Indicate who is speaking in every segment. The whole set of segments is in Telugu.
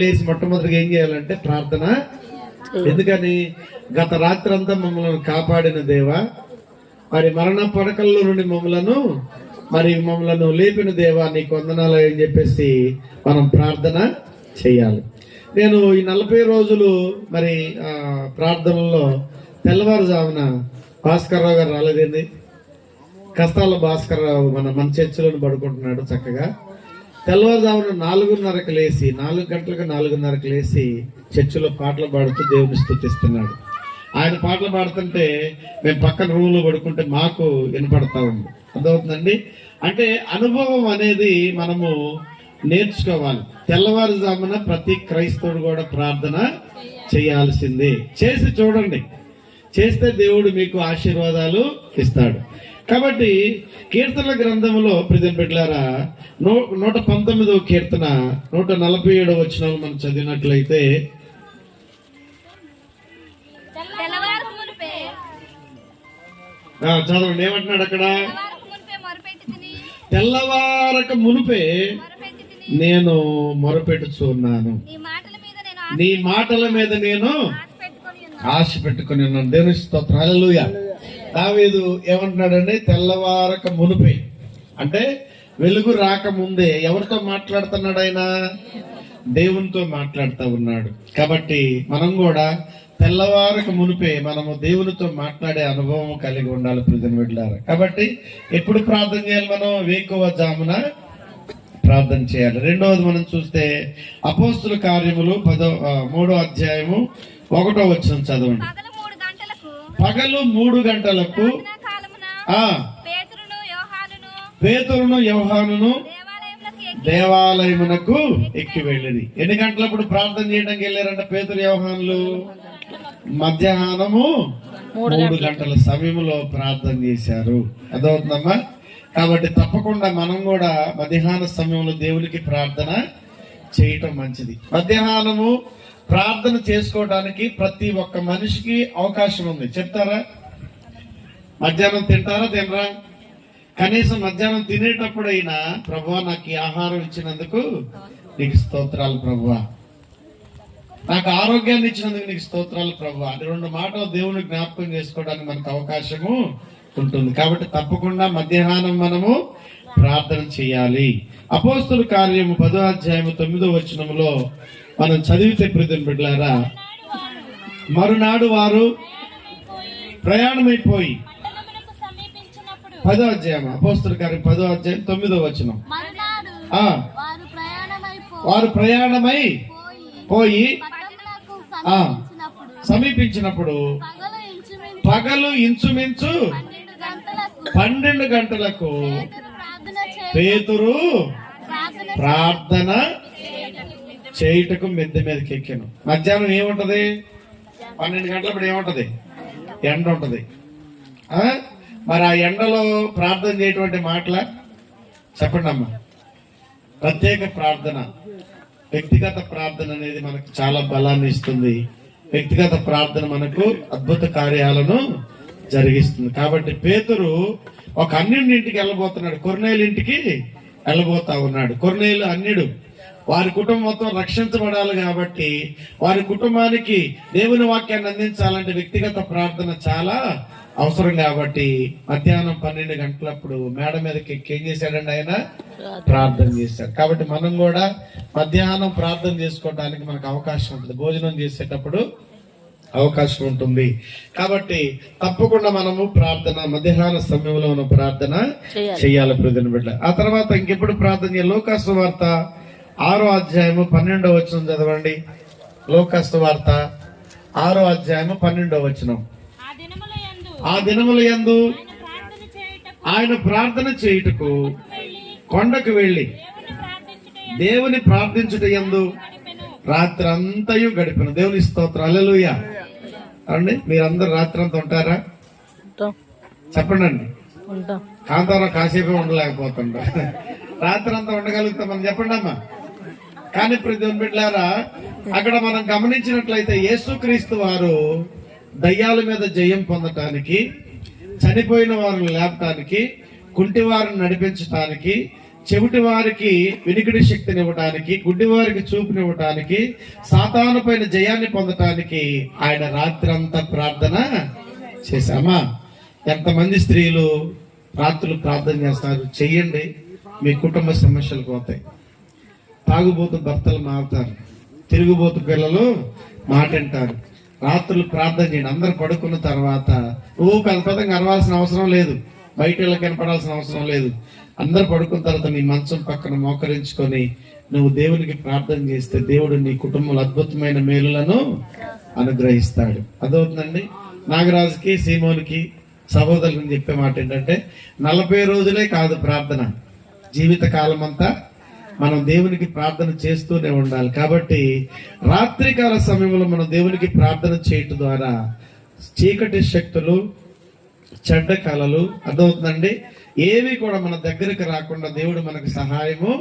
Speaker 1: లేచి మొట్టమొదటిగా ఏం చేయాలంటే ప్రార్థన. ఎందుకని? గత రాత్రి అంతా మమ్మల్ని కాపాడిన దేవా మరి మరణ పడకల్లో నుండి మమ్మలను మరి మమ్మలను లేపిన దేవా నీకు వందనాలు అని చెప్పేసి మనం ప్రార్థన చేయాలి. నేను ఈ నలభై రోజులు మరి ప్రార్థనలో తెల్లవారుజామున భాస్కర్ రావు గారు రాలేదండి కష్టాల భాస్కర్ రావు మన మన చర్చిలోని పడుకుంటున్నాడు చక్కగా. తెల్లవారుజామున నాలుగున్నరకు లేచి నాలుగు గంటలకు నాలుగున్నరకు లేచి చర్చిలో పాటలు పాడుతూ దేవుని స్థుతిస్తున్నాడు. ఆయన పాటలు పాడుతుంటే మేము పక్కన రూమ్లో పడుకుంటే మాకు వినపడతా ఉంది. అర్థమవుతుందండి? అంటే అనుభవం అనేది మనము నేర్చుకోవాలి. తెల్లవారుజామున ప్రతి క్రైస్తవుడు కూడా ప్రార్థన చేయాల్సిందే. చేసి చూడండి. చేస్తే దేవుడు మీకు ఆశీర్వాదాలు ఇస్తాడు. కాబట్టి కీర్తనల గ్రంథంలో ప్రజలు బిడ్డలారా నూ నూట పంతొమ్మిదవ కీర్తన నూట నలభై ఏడవ వచ్చిన మనం చదివినట్లయితే. చదవండి. ఏమంటున్నాడు అక్కడ?
Speaker 2: తెల్లవారకు మునిపే
Speaker 1: నేను మొరపెట్టుచున్నాను
Speaker 2: నీ మాటల మీద నేను ఆశ పెట్టుకొని ఉన్నాను.
Speaker 1: దేవుని స్తోత్రం. హల్లెలూయా. దావేదు ఏమంటున్నాడంటే తెల్లవారక మునుపే. అంటే వెలుగు రాకముందే ఎవరితో మాట్లాడుతున్నాడు ఆయన? దేవునితో మాట్లాడుతూ ఉన్నాడు. కాబట్టి మనం కూడా తెల్లవారక మునిపే మనము దేవునితో మాట్లాడే అనుభవం కలిగి ఉండాలి ప్రజలు వెళ్ళారు కాబట్టి ఎప్పుడు ప్రార్థన చేయాలి మనం? వేకువ జామున ప్రార్థన చేయాలి. రెండవది మనం చూస్తే అపోస్తుల కార్యములు పదో మూడో అధ్యాయము ఒకటో వచ్చిన చదవండి.
Speaker 2: పగలు మూడు గంటలకు పేతురును యోహానును
Speaker 1: పేతురును యోహానును
Speaker 2: దేవాలయంలోకి ఎక్కి
Speaker 1: దేవాలయమునకు ఎక్కి వెళ్ళింది. ఎన్ని గంటలప్పుడు ప్రార్థన చేయడానికి వెళ్ళారంట పేతురు యోహానులు? మధ్యాహ్నము మూడు గంటల. సమయంలో ప్రార్థన చేశారు. అదవుతుందమ్మా కాబట్టి తప్పకుండా మనం కూడా మధ్యాహ్న సమయంలో దేవునికి ప్రార్థన చేయటం మంచిది. మధ్యాహ్నము ప్రార్థన చేసుకోవడానికి ప్రతి ఒక్క మనిషికి అవకాశం ఉంది. చెప్తారా? మధ్యాహ్నం తింటారా? తినరా? కనీసం మధ్యాహ్నం తినేటప్పుడు అయినా నాకు ఆహారం ఇచ్చినందుకు నీకు స్తోత్రాలు ప్రభు. నాకు ఆరోగ్యాన్ని ఇచ్చినందుకు నీకు స్తోత్రాలు ప్రభు. అది రెండు మాటలు దేవుని జ్ఞాపకం చేసుకోవడానికి మనకు అవకాశము ఉంటుంది. కాబట్టి తప్పకుండా మధ్యాహ్నం మనము ప్రార్థన చేయాలి. అపోస్తుల కార్యము పదో అధ్యాయము తొమ్మిదో వచనములో మనం చదివితే ప్రతిని బిడ్డారా మరునాడు వారు ప్రయాణమైపోయి పదో అధ్యాయం అపోస్తుల కార్యం పదో అధ్యాయం తొమ్మిదో వచనం. ఆ
Speaker 2: వారు
Speaker 1: ప్రయాణమై పోయి
Speaker 2: సమీపించినప్పుడు పగలు ఇంచుమించు పన్నెండు గంటలకు పేతురు ప్రార్థన
Speaker 1: చేయుటకు మిద్దె మీదకి ఎక్కాను. మధ్యాహ్నం ఏముంటది? పన్నెండు గంటలప్పుడు ఏముంటది? ఎండ ఉంటది. మరి ఆ ఎండలో ప్రార్థన చేయటువంటి మాటల చెప్పండి అమ్మా. ప్రత్యేక ప్రార్థన. వ్యక్తిగత ప్రార్థన అనేది మనకు చాలా బలాన్ని ఇస్తుంది. వ్యక్తిగత ప్రార్థన మనకు అద్భుత కార్యాలను జరిగిస్తుంది. కాబట్టి పేతురు ఒక అన్యుడి ఇంటికి వెళ్ళబోతున్నాడు. కొరనేలు ఇంటికి వెళ్ళబోతా ఉన్నాడు. కొరనేలు అన్యుడు. వారి కుటుంబం మొత్తం రక్షించబడాలి కాబట్టి వారి కుటుంబానికి దేవుని వాక్యాన్ని అందించాలంటే వ్యక్తిగత ప్రార్థన చాలా అవసరం కాబట్టి మధ్యాహ్నం పన్నెండు గంటలప్పుడు మేడ మీదకి ఏం చేశాడండి ఆయన? ప్రార్థన. చేశాడు. కాబట్టి మనం కూడా మధ్యాహ్నం ప్రార్థన చేసుకోవడానికి మనకు అవకాశం ఉంటుంది. భోజనం చేసేటప్పుడు అవకాశం ఉంటుంది. కాబట్టి తప్పకుండా మనము ప్రార్థన మధ్యాహ్న సమయంలో మనం ప్రార్థన చేయాలి. ప్రజల బిడ్డ ఆ తర్వాత ఇంకెప్పుడు ప్రార్థన చేయాలి? లోకాసు వార్త ఆరో అధ్యాయము పన్నెండో వచనం చదవండి. లోకాసు వార్త. ఆరో అధ్యాయము పన్నెండో వచనం.
Speaker 2: ఆ దినముల యందు
Speaker 1: ఆ దినముల యందు
Speaker 2: ప్రార్థన చేయుటకు
Speaker 1: ఆయన ప్రార్థన చేయుటకు కొండకు వెళ్ళి
Speaker 2: దేవుని ప్రార్థించుట
Speaker 1: దేవుని ప్రార్థించుట యందు
Speaker 2: గడిపెను.
Speaker 1: రాత్రి అంతయు గడిపిన. దేవుని స్తోత్రం. అల్లెలుయ అండి మీరందరూ రాత్రి అంతా ఉంటారా?
Speaker 3: ఉంటాం.
Speaker 1: చెప్పండి అండి కాంతారావు కాసేపే ఉండలేకపోతుంటా రాత్రి అంతా ఉండగలుగుతాం మనం చెప్పండి అమ్మా కానీ ప్రతి బిడ్డారా అక్కడ మనం గమనించినట్లయితే యేసుక్రీస్తు వారు దయ్యాల మీద జయం పొందటానికి చనిపోయిన వారిని లేపటానికి కుంటి వారిని నడిపించటానికి చెవిటి వారికి వినికిడి శక్తిని ఇవ్వటానికి గుడ్డి వారికి చూపునివ్వటానికి సాతాను పైన జయాన్ని పొందటానికి ఆయన రాత్రంతా ప్రార్థన చేశామా? ఎంతమంది స్త్రీలు రాత్రులు ప్రార్థన చేస్తారు? చెయ్యండి. మీ కుటుంబ సమస్యలు పోతాయి. తాగుబోతు భర్తలు మారుతారు. తిరుగుబోతు పిల్లలు మాటింటారు. రాత్రులు ప్రార్థన చేయండి. అందరు పడుకున్న తర్వాత నువ్వు పెద్ద కనవాల్సిన అరవాల్సిన అవసరం లేదు. బయట వెళ్ళి కనపడాల్సిన అవసరం లేదు. అందరు పడుకున్న తర్వాత నీ మంచం పక్కన మోకరించుకొని నువ్వు దేవునికి ప్రార్థన చేస్తే దేవుడు నీ కుటుంబంలో అద్భుతమైన మేలులను అనుగ్రహిస్తాడు. అదవుతుందండి నాగరాజుకి సీమోనికి సహోదరుని చెప్పే మాట ఏంటంటే నలభై రోజులే కాదు ప్రార్థన. జీవిత కాలం అంతా మనం దేవునికి ప్రార్థన చేస్తూనే ఉండాలి. కాబట్టి రాత్రికాల సమయంలో మనం దేవునికి ప్రార్థన చేయటం ద్వారా చీకటి శక్తులు చెడ్డ కళలు అర్థమవుతుందండి? ఏవి కూడా మన దగ్గరికి రాకుండా దేవుడు మనకు సహాయము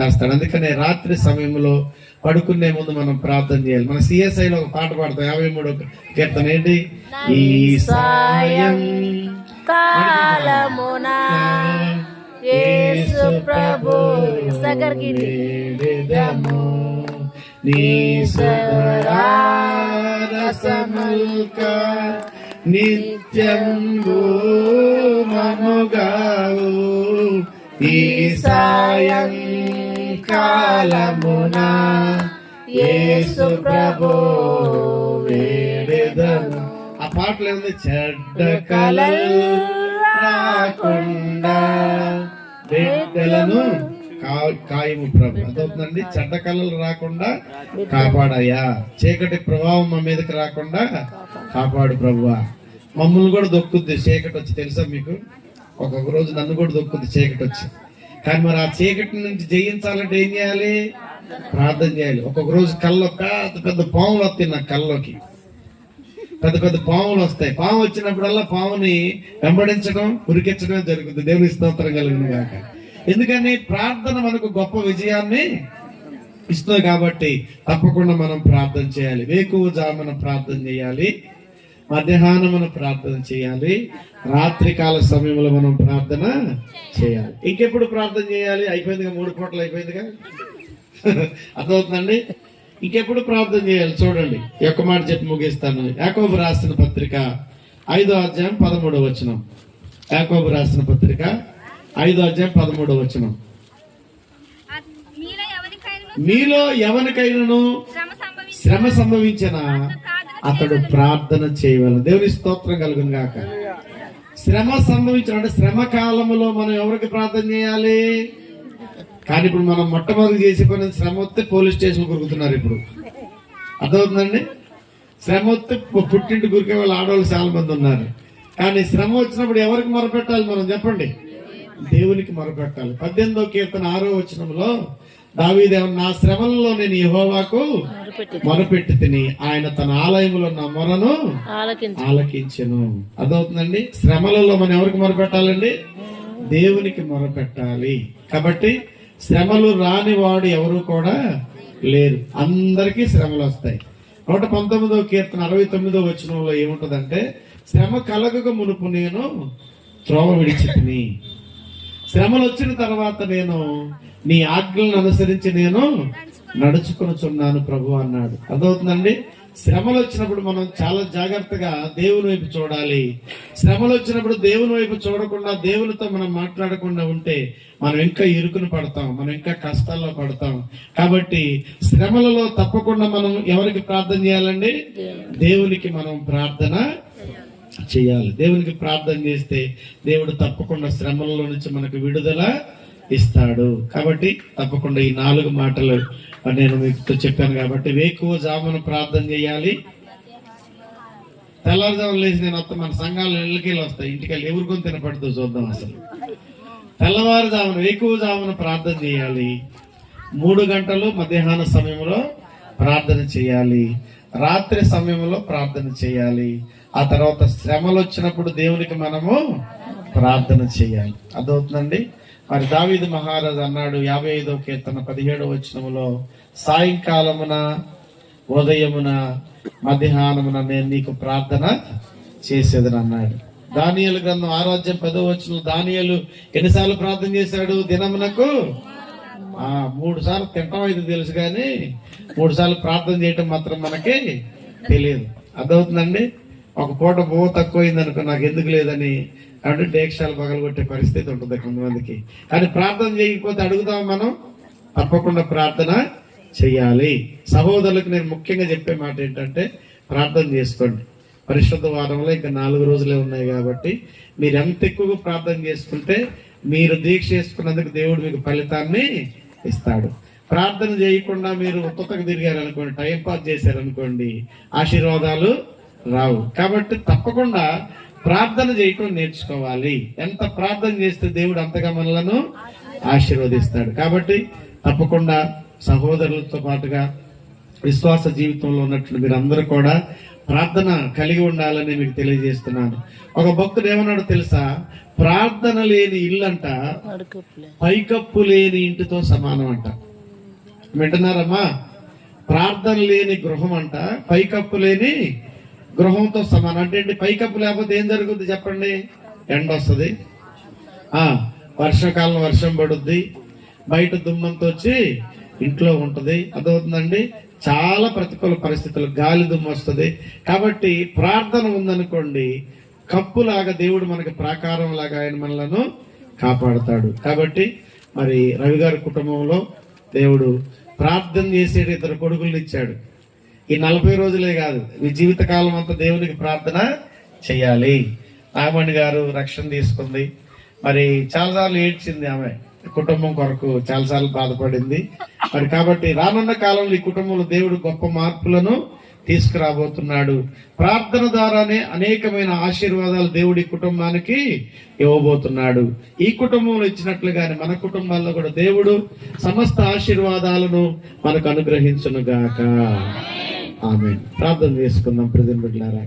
Speaker 1: చేస్తాడు. అందుకనే రాత్రి సమయంలో పడుకునే ముందు మనం ప్రార్థన చేయాలి. మన సిఎస్ఐ లో ఒక పాట పాడతాం. యాభై మూడో కీర్తన ఏంటి? ఈ సాయం
Speaker 3: కాలమున ప్రభు సగర్గిరి.
Speaker 1: నీ సదరారసముల్క నిత్యం మనుగావు ఈ సాయం కాలమున యేసు ప్రభు వేడెదము ఆ పాటలు ఏముంది చెడ్డ కలలు రాకుండా బిడ్డలను కాయము ప్రభు అదవుతుందండి చెడ్డ కళలు రాకుండా కాపాడయ్యా. చీకటి ప్రభావం మా మీదకి రాకుండా కాపాడు. ప్రభువా. మమ్మల్ని కూడా దొక్కుద్ది చీకటి వచ్చి తెలుసా మీకు? ఒక్కొక్క రోజు నన్ను కూడా దొక్కుద్ది చీకటి వచ్చి కానీ మరి ఆ చీకటి నుంచి జయించాలంటే ఏం చేయాలి? ప్రార్థన చేయాలి. ఒక్కొక్క రోజు కల్లో పెద్ద పెద్ద పాములు వస్తాయి నా కల్లోకి పెద్ద పెద్ద పాములు వస్తాయి. పాము వచ్చినప్పుడల్లా పాముని వెంబడించడం ఉరికించడం జరుగుతుంది. దేవుని స్తోత్రం కలిగిన గాక. ఎందుకని ప్రార్థన మనకు గొప్ప విజయాన్ని ఇస్తుంది కాబట్టి తప్పకుండా మనం ప్రార్థన చేయాలి. వేకువ జామున ప్రార్థన చేయాలి. మధ్యాహ్నమున ప్రార్థన చేయాలి. రాత్రికాల సమయంలో మనం ప్రార్థన చేయాలి. ఇంకెప్పుడు ప్రార్థన చేయాలి? అయిపోయిందిగా? మూడు పూటలు అయిపోయిందిగా? అర్థమవుతుందండి? ఇంకెప్పుడు ప్రార్థన చేయాలి? చూడండి. యొక్క ఒక్క మాట చెప్పి ముగిస్తాను. యాకోబు రాసిన పత్రిక ఐదో అధ్యాయం పదమూడవ వచనం. యాకోబు రాసిన పత్రిక ఐదో అధ్యాయం పదమూడవ వచనం.
Speaker 2: మీలో ఎవరికైనా
Speaker 1: మీలో ఎవరికైనాను
Speaker 2: శ్రమ సంభవించి
Speaker 1: శ్రమ సంభవించిన అతడు ప్రార్థన చేయగలరు దేవుని స్తోత్రం కలుగును గాక. శ్రమ సంభవించిన అంటే శ్రమ కాలములో మనం ఎవరికి ప్రార్థన చేయాలి? కానీ ఇప్పుడు మనం మొట్టమొదటి చేసే పని శ్రమ వస్తే పోలీస్ స్టేషన్ కొరుకుతున్నారు ఇప్పుడు. అర్థమవుతుందండి? శ్రమ వస్తే పుట్టింటి గురికే వాళ్ళు ఆడవాళ్ళు చాలా మంది ఉన్నారు. కానీ శ్రమ వచ్చినప్పుడు ఎవరికి మొరపెట్టాలి మనం? చెప్పండి. దేవునికి మొరపెట్టాలి. పద్దెనిమిదో కీర్తన ఆరో వచనంలో దావీదేవ నా శ్రమలలో నేను యెహోవాకు మొరపెట్టి తిని ఆయన తన ఆలయములో నా మొరను
Speaker 3: ఆలకించు.
Speaker 1: ఆలకించెను. అదవుతుందండి శ్రమలలో మనం ఎవరికి మొరపెట్టాలండి? దేవునికి మొరపెట్టాలి. కాబట్టి శ్రమలు రాని వాడు ఎవరు కూడా లేరు. అందరికీ శ్రమలు వస్తాయి. నూట పంతొమ్మిదో కీర్తన అరవై తొమ్మిదో వచనంలో ఏముంటదంటే శ్రమ కలగక మునుపు నేను త్రోవ విడిచితిని శ్రమలు వచ్చిన తర్వాత నేను నీ ఆజ్ఞలను అనుసరించి నేను నడుచుకొనుచున్నాను ప్రభు అన్నాడు. అర్థమవుతుందండి? శ్రమలు వచ్చినప్పుడు మనం చాలా జాగ్రత్తగా దేవుని వైపు చూడాలి. శ్రమలు వచ్చినప్పుడు దేవుని వైపు చూడకుండా దేవునితో మనం మాట్లాడకుండా ఉంటే మనం ఇంకా ఇరుకును పడతాం మనం ఇంకా కష్టాల్లో పడతాం. కాబట్టి శ్రమలలో తప్పకుండా మనం ఎవరికి ప్రార్థన చేయాలండి? దేవునికి మనం ప్రార్థన చేయాలి. దేవునికి ప్రార్థన చేస్తే దేవుడు తప్పకుండా శ్రమలలో నుంచి మనకు విడుదల ఇస్తాడు. కాబట్టి తప్పకుండా ఈ నాలుగు మాటలు నేను మీతో చెప్పాను కాబట్టి వేకువ జామున ప్రార్థన చేయాలి. తెల్లవారుజామున లేచి నేను వస్తా మన సంఘాలు ఇళ్ళకెళ్ళి వస్తాయి. ఇంటికి వెళ్ళి ఎవరికొని తినపడుతూ చూద్దాం అసలు. తెల్లవారుజామున వేకువజామున ప్రార్థన చేయాలి. మూడు గంటలు మధ్యాహ్న సమయంలో ప్రార్థన చేయాలి. రాత్రి సమయంలో ప్రార్థన చేయాలి. ఆ తర్వాత శ్రమలు వచ్చినప్పుడు దేవునికి మనము ప్రార్థన చేయాలి. అదవుతుందండి మరి దావీదు మహారాజు అన్నాడు యాభై ఐదో కీర్తన పదిహేడవ వచనములో సాయంకాలమున ఉదయమున మధ్యాహ్నమున నేను నీకు ప్రార్థన చేసేదని అన్నాడు. దానియలు గ్రంథం ఆరాధ్యం పదో వచ్చిన దానియలు ఎన్నిసార్లు ప్రార్థన చేశాడు? దినమునకు మూడు సార్లు తింటాం అయితే తెలుసు కానీ మూడు సార్లు ప్రార్థన చేయటం మాత్రం మనకి తెలియదు. అర్థమవుతుందండి? ఒక పూట బో తక్కువైంది అనుకో నాకు ఎందుకు లేదని అంటే డేక్షాలు పగలగొట్టే పరిస్థితి ఉంటుంది కొంతమందికి. కానీ ప్రార్థన చేయకపోతే అడుగుతాం మనం తప్పకుండా ప్రార్థన చెయ్యాలి సహోదరులకు నేను ముఖ్యంగా చెప్పే మాట ఏంటంటే ప్రార్థన చేసుకోండి. పరిశుద్ధ వారంలో ఇంకా నాలుగు రోజులే ఉన్నాయి కాబట్టి మీరు ఎంత ఎక్కువగా ప్రార్థన చేసుకుంటే మీరు దీక్ష చేసుకున్నందుకు దేవుడు మీకు ఫలితాన్ని ఇస్తాడు. ప్రార్థన చేయకుండా మీరు ఉత్తతకు తిరిగారు అనుకోండి టైం పాస్ చేశారనుకోండి ఆశీర్వాదాలు రావు. కాబట్టి తప్పకుండా ప్రార్థన చేయటం నేర్చుకోవాలి. ఎంత ప్రార్థన చేస్తే దేవుడు అంతగా మనలను ఆశీర్వదిస్తాడు. కాబట్టి తప్పకుండా సహోదరులతో పాటుగా విశ్వాస జీవితంలో ఉన్నట్లు మీరు అందరూ కూడా ప్రార్థన కలిగి ఉండాలని మీకు తెలియజేస్తున్నాను. ఒక భక్తుడు ఏమన్నాడు తెలుసా? ప్రార్థన లేని ఇల్లంట
Speaker 3: అడుగులే
Speaker 1: పైకప్పు లేని ఇంటితో సమానం అంట వింటున్నారమ్మా? ప్రార్థన లేని గృహం అంట పైకప్పు లేని గృహంతో సమానం. అంటే పైకప్పు లేకపోతే ఏం జరుగుద్ది చెప్పండి? ఎండ వస్తుంది. ఆ వర్షాకాలం వర్షం పడుద్ది. బయట దుమ్మంతో వచ్చి ఇంట్లో ఉంటది. అదవుతుందండి చాలా ప్రతికూల పరిస్థితులు గాలి దుమ్ము వస్తుంది. కాబట్టి ప్రార్థన ఉందనుకోండి కప్పులాగా దేవుడు మనకి ప్రాకారం లాగా ఆయన మనలను కాపాడుతాడు. కాబట్టి మరి రవి గారి కుటుంబంలో దేవుడు ప్రార్థన చేసే ఇద్దరు కొడుకులను ఇచ్చాడు. ఈ నలభై రోజులే కాదు మీ జీవితకాలం అంతా దేవునికి ప్రార్థన చేయాలి. నాగమణి గారు రక్షణ తీసుకుంది. మరి చాలాసార్లు ఏడ్చింది ఆమె కుటుంబం కొరకు చాలాసార్లు బాధపడింది. మరి కాబట్టి రానున్న కాలంలో ఈ కుటుంబంలో దేవుడు గొప్ప మార్పులను తీసుకురాబోతున్నాడు. ప్రార్థన ద్వారానే అనేకమైన ఆశీర్వాదాలు దేవుడి కుటుంబానికి ఇవ్వబోతున్నాడు. ఈ కుటుంబంలో ఇచ్చినట్లుగానే మన కుటుంబాల్లో కూడా దేవుడు సమస్త ఆశీర్వాదాలను మనకు అనుగ్రహించునుగాక. ఆమె ప్రార్థన చేసుకుందాం ప్రజలు బిడ్డారా